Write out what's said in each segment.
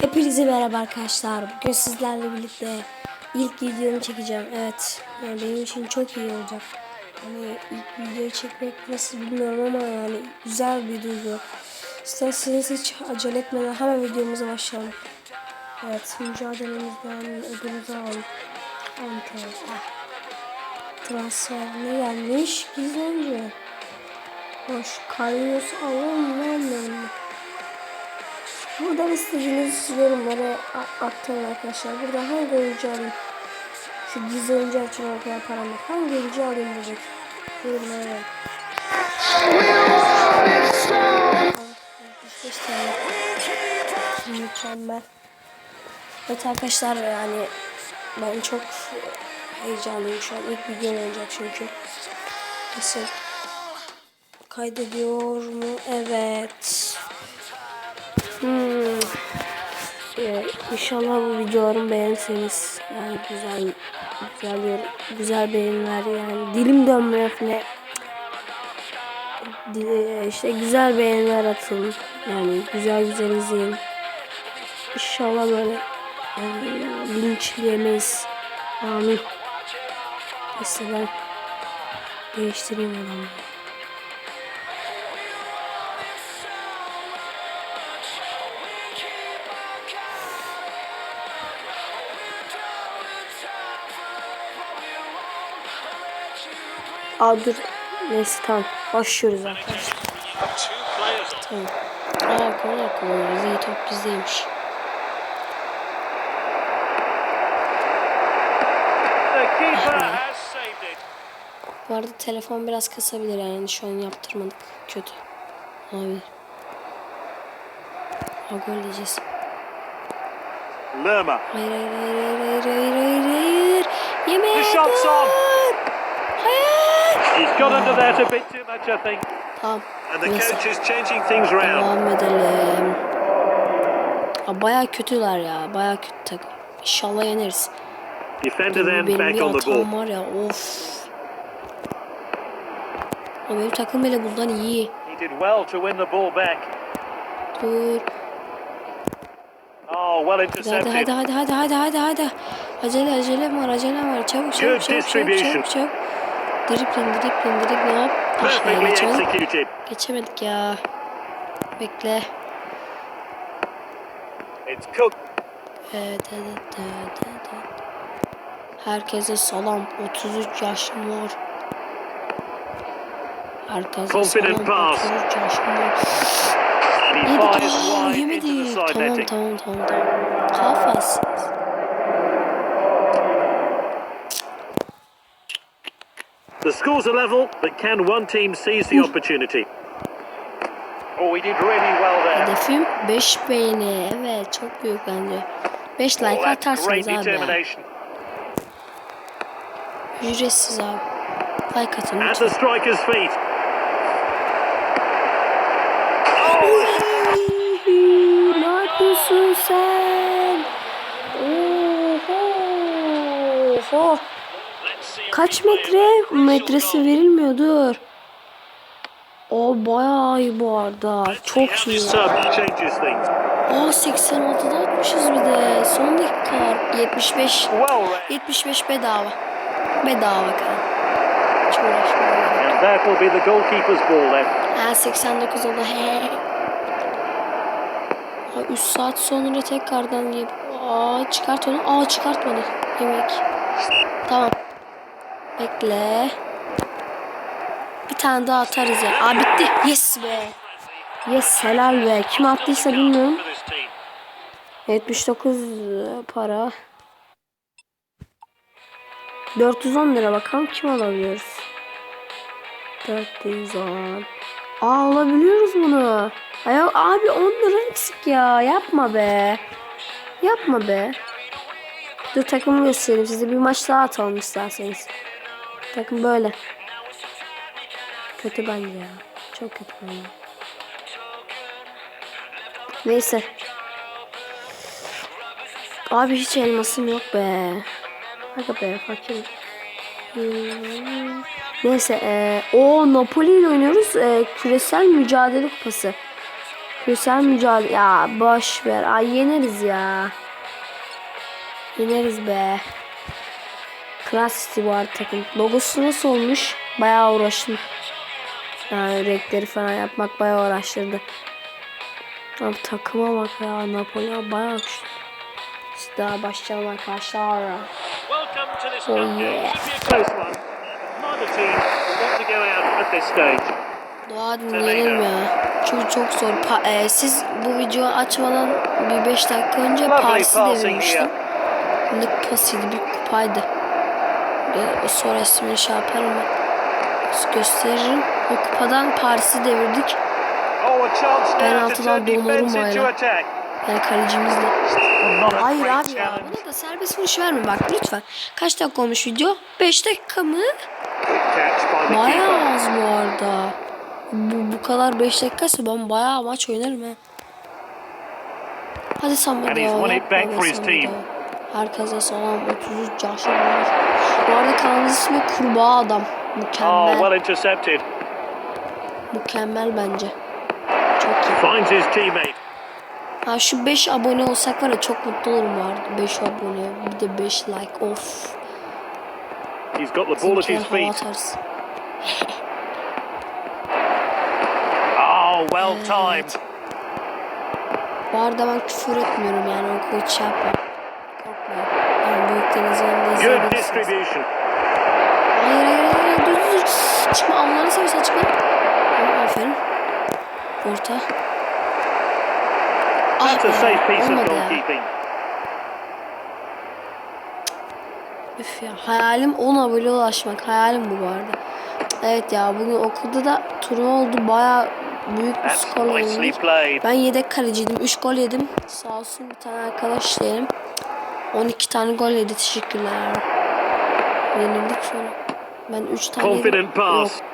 Hepinize merhaba arkadaşlar. Bugün sizlerle birlikte ilk videomu çekeceğim. Evet. Yani benim için çok iyi olacak. Hani ilk videoyu çekmek nasıl bilmiyorum ama yani güzel bir duygu. İsterseniz hiç acele etmeden hemen videomuza başlayalım. Evet. Mücadelemizden ödülümüzü alalım. 10 TL. Transfer ne gelmiş? Gizlenci. Hoş. Kayyos alalım mı? Buradan istediğiniz yorumlara a- aktarın arkadaşlar. Burada hangi oyuncu alayım? Şu gizli oyuncu için o kadar param yok. Hangi oyuncu alayım dedik. Yorumlara verin. 65 TL. Mükemmel. Evet arkadaşlar yani ben çok heyecanlıyım şu an. İlk video olacak çünkü. Nasıl? Kaydediyor mu? Evet. Hmm. Ee, inşallah bu videolarımı beğenirseniz yani güzel güzel yor- güzel beğeniler yani. Dilim dönmüyor falan. Di- işte güzel beğeniler atın. Yani güzel güzel izleyin. İnşallah böyle yani, linç yemeyiz. Amin. Ben değiştireyim adamı Aa dur. Neyse tamam. Başlıyoruz arkadaşlar. Tamam. Aa kolay kolay. İyi top bizdeymiş. The keeper has saved it. Bu arada telefon biraz kasabilir yani şu an yaptırmadık. Kötü. Olabilir. Aa gol diyeceğiz. Lerma. Hayır hayır hayır hayır hayır hayır. Yemeğe The shot's on. Got under there a bit too much, I think. Tamam. And the Neyse. coach is changing things round. Devam edelim. Aa, baya kötüler ya. Baya kötü takım. İnşallah yeneriz. Defender then benim back on the ball. var ya of. Ama benim takım bile bundan iyi. He did well to win the ball back. Dur. Oh, well Hadi intercepted. hadi hadi hadi hadi hadi hadi. Acele acele var acele var. Çabuk çabuk çabuk çabuk distribution. çabuk çabuk. Dribbling dribbling dribbling hop. Ah be geçemedik. Geçemedik ya. Bekle. Evet evet evet evet. Herkese salam. 33 yaşım var. Herkese Confident salam. pass. 33 yaşım var. Yedik. yemedik. Tamam tamam tamam tamam. Kafasız. The scores are level, but can one team seize the opportunity? Oh, he did really well there. Hedefim 5 beğeni. Evet çok büyük bence. 5 Oh, like that's atarsınız abi. Ücretsiz abi. Like atın At the striker's feet. ne yapıyorsun sen? Oho. Oho. Kaç metre? Metresi verilmiyor dur. O bayağı iyi bu arada. Çok iyi. Aa 86'da atmışız bir de. Son dakikalar. 75. Well read. 75 bedava. Bedava kan. Hiç uğraşmadım. And that will be the goalkeeper's ball then. Ha 89 oldu. He. Aa, 3 saat sonra tekrardan yap. Aa çıkart onu. Aa çıkartmadı. Yemek. Tamam. Bekle. Bir tane daha atarız ya. Aa bitti. Yes be. Yes helal be. Kim attıysa bilmiyorum. For this team. 79 para. 410 lira bakalım kim alabiliyoruz. 410. Aa alabiliyoruz bunu. Ay, abi 10 lira eksik ya. Yapma be. Yapma be. Dur takımı göstereyim size. Bir maç daha atalım isterseniz. Takım böyle. Kötü bence ya. Çok kötü bence. Neyse. Abi hiç elmasım yok be. Hadi be fakir. Neyse. E, o Napoli ile oynuyoruz. E, küresel mücadele kupası. Küresel mücadele. Ya boş ver. Ay yeneriz ya. Yeneriz be. Class City var takım. Logosu nasıl olmuş? Bayağı uğraştım. Yani renkleri falan yapmak bayağı uğraştırdı. Abi takıma bak ya. Napoli bayağı güçlü. Biz daha başlayalım arkadaşlar. Oh, yeah. Doğa dinleyelim ya. Çünkü çok zor. Pa- e, siz bu videoyu açmadan bir 5 dakika önce Paris'i devirmiştim. Lig pasıydı bir kupaydı. Ve sonra ismini şey yaparım ben. Gösteririm. O kupadan Paris'i devirdik. Oh, a chance now to Penaltıdan ile. attack. Yani kalecimizle. Hayır abi ya. Buna da serbest vuruş verme bak lütfen. Kaç dakika olmuş video? 5 dakika mı? Bayağı az bu arada. Bu, bu kadar 5 dakikası ben bayağı maç oynarım ha. Hadi Samet And he's ya, Herkese selam 33 yaşım var. Bu arada kanalın ismi Kurbağa Adam. Oh, Mükemmel. well intercepted. Mükemmel bence. Çok iyi. Finds his teammate. Ha şu 5 abone olsak var ya çok mutlu olurum arada. 5 abone bir de 5 like of. He's got the ball at his feet. Oh, well Evet. timed. Bu arada ben küfür etmiyorum yani o koç şey yapma. Büyükleriniz yanında izleyebilirsiniz. Hayır hayır hayır dur dur dur. Çıkma Allah'ını seversen çıkma. Aferin. Orta. Ah be, safe piece of olmadı ya. Üf ya hayalim 10 abone ulaşmak. Hayalim bu arada. Evet ya bugün okulda da turnuva oldu. Baya büyük bir skorla. Ben yedek kaleciydim. 3 gol yedim. Sağ olsun bir tane arkadaş diyelim. 12 tane gol yedi. Teşekkürler. Yenildik sonra. Ben 3 tane. Confident pass. Yok.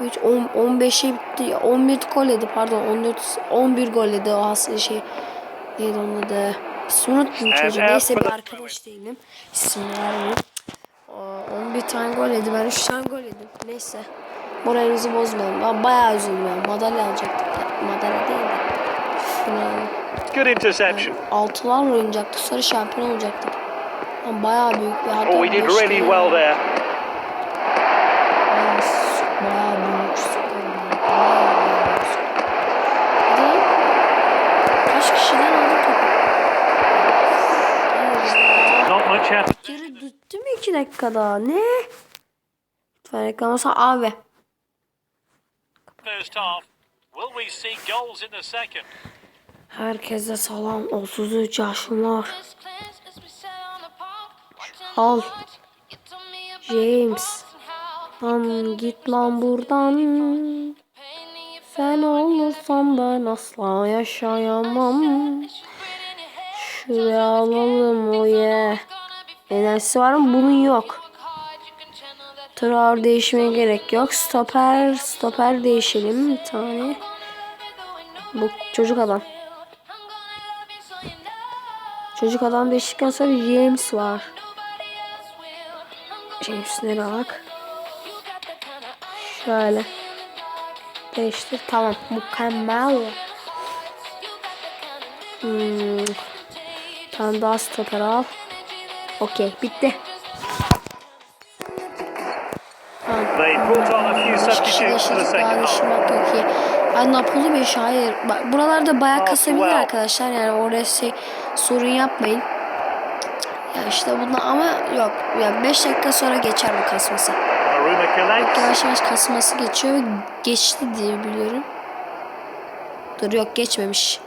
3 10 15'e bitti. 11 gol yedi pardon. 14 11 gol yedi o aslında şey. Neydi onun adı? İsmini unuttum out Neyse bir arkadaş değilim. İsim vermeyeyim. Aa, 11 tane gol yedi. Ben 3 tane gol yedim. Neyse. Moralinizi bozmayalım. Ben bayağı üzüldüm ya. Madalya alacaktık. Ya, madalya değil de. Final. Good interception. Altılarla oynayacaktık. Sonra şampiyon olacaktık. Ben bayağı büyük bir hatta Oh, he did really well there. Bayağı, büyük. Kaç kişiden aldık topu? Not much happened. Geri gitti mi 2 dakikada? Ne? Lütfen reklamasa abi. First half. Will we see goals in the second? Herkese selam. 33 yaşım var. Al. James. Lan git lan buradan. Sen olursan ben asla yaşayamam. Şuraya alalım o ye. Enerjisi var mı? Bunun yok. Traor değişmeye gerek yok. Stoper, stoper değişelim bir tane. Bu çocuk adam. Çocuk adam değiştikten sonra James var. James nereye bak. Şöyle. Değiştir. Tamam. Mükemmel. Hmm. Tamam daha stoper al. Okey. Bitti. Tamam. They brought on a few substitutes for the second half. Ben Napoli 5 hayır. Bak, buralarda bayağı kasabilir arkadaşlar. Yani oraya şey, sorun yapmayın. Ya işte bunda ama yok. Ya 5 dakika sonra geçer bu kasması. Yavaş yavaş kasması geçiyor ve geçti diye biliyorum. Dur yok geçmemiş.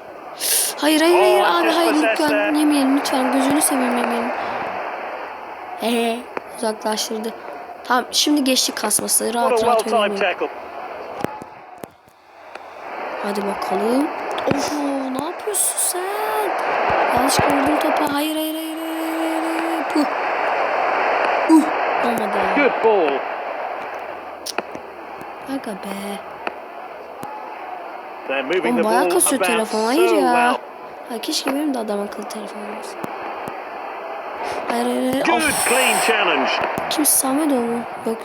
Hayır hayır hayır abi hayır lütfen yemeyelim lütfen gözünü seveyim yemeyelim. Eee uzaklaştırdı. Tamam şimdi geçti kasması rahat rahat oynayalım. Hadi bakalım. Of ne yapıyorsun sen? Yanlışlıkla vurdum topa. Hayır hayır hayır hayır hayır hayır. Puh. Uh. Olmadı. Good ball. Aga be. Oğlum bayağı kasıyor telefon. Hayır ya. Ha, keşke benim de adam akıllı telefonum olsa. Hayır hayır hayır. Good clean challenge. Kim Samedo mu? Yok.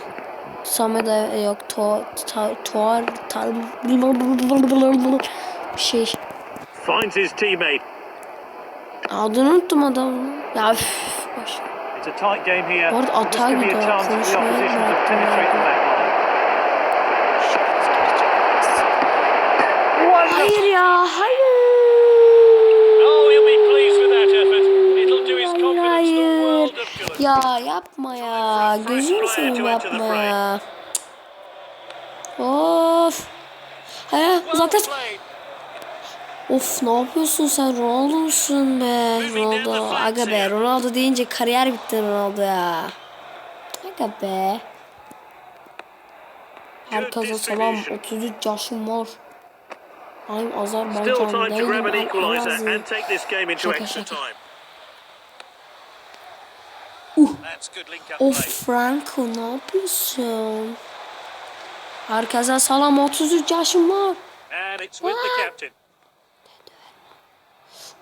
Samedo yok. To, ta, tuar, ta, bir şey. Finds his teammate. Adını unuttum adamın. Ya üf, boş. It's a tight game here. Bu arada This atağa could be a gidiyor. chance for the Konuşmayı opposition to bıraktım penetrate the ya. back line. Hayır ya hayır. Oh, he'll be pleased with that effort. It'll do his Hayır confidence the hayır. world of good. Ya yapma ya. Gözünü seveyim yapma ya. Of. Well played. Of ne yapıyorsun sen Ronaldo'sun be. Ronaldo. Aga be Ronaldo deyince kariyer bitti Ronaldo ya. Aga be. Herkese selam. 33 yaşım var. I'm Still Azerbaycan time to değilim. grab an I'm equaliser Elazığ. and take this game into Şaka, extra şaka. time. Uh. That's good link up Of. Franco ne yapıyorsun? Herkese selam 33 yaşım var.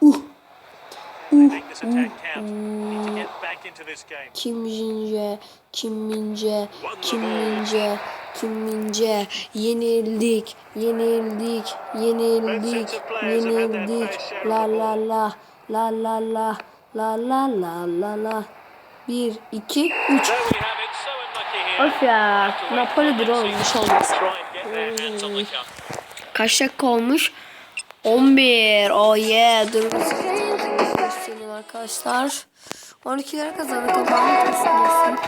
Uh. İnto this game. Kim Mince, Kim Mince, Kim Mince, Kim Mince. Yenildik, yenildik, yenildik, yenildik. La la la, la la la, la la la la la. Bir, iki, üç. There we have it. So unlucky here. Of ya, Napoli'dir olmuş olmaz. Cup. Kaç dakika olmuş? 11. Oh yeah. Dur göstereyim arkadaşlar. 12'lere kazandık. Allah'ın olsun.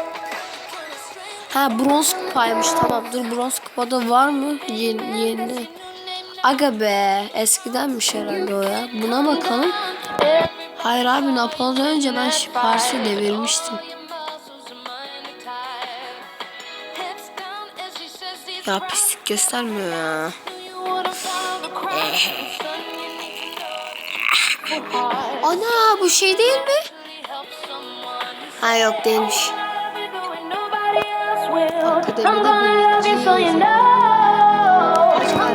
Ha bronz kupaymış tamam. Dur bronz kupada var mı? Yeni, yeni. Aga be. Eskidenmiş herhalde o ya. Buna bakalım. Hayır abi Napoli'den önce ben şu Paris'i devirmiştim. Ya pislik göstermiyor ya. Ana bu şey değil mi? Ha yok değilmiş.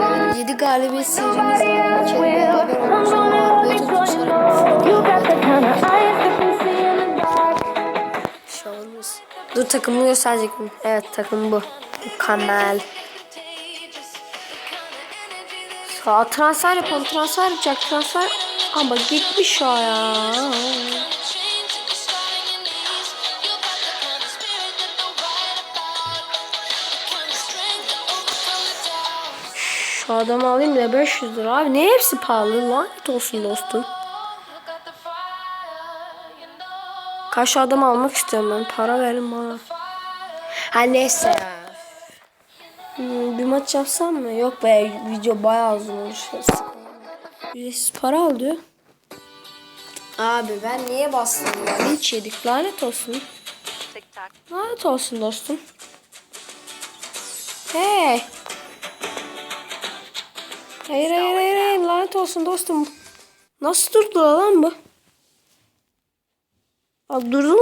Galibiyet, 7 galibiyet serimiz var. Kere beraber olmuş. Galibiyet olmuş. Olmaz. Dur takımını gösterecektim. Evet takım bu. Mükemmel. Sağ transfer yapalım. Transfer yapacak. Transfer. Ama gitmiş o ya. Şu adamı alayım da 500 lira abi. Ne hepsi pahalı lanet olsun dostum. Kaç adam almak istiyorum ben. Para verin bana. Ha neyse. Hmm, bir maç yapsam mı? Yok be video bayağı uzun olur. Ücretsiz para al. Abi ben niye bastım ya? Hiç yedik. Lanet olsun. Lanet olsun dostum. Hey. Hayır hayır hayır hayır lanet olsun dostum. Nasıl durdu lan bu? Abi durdu mu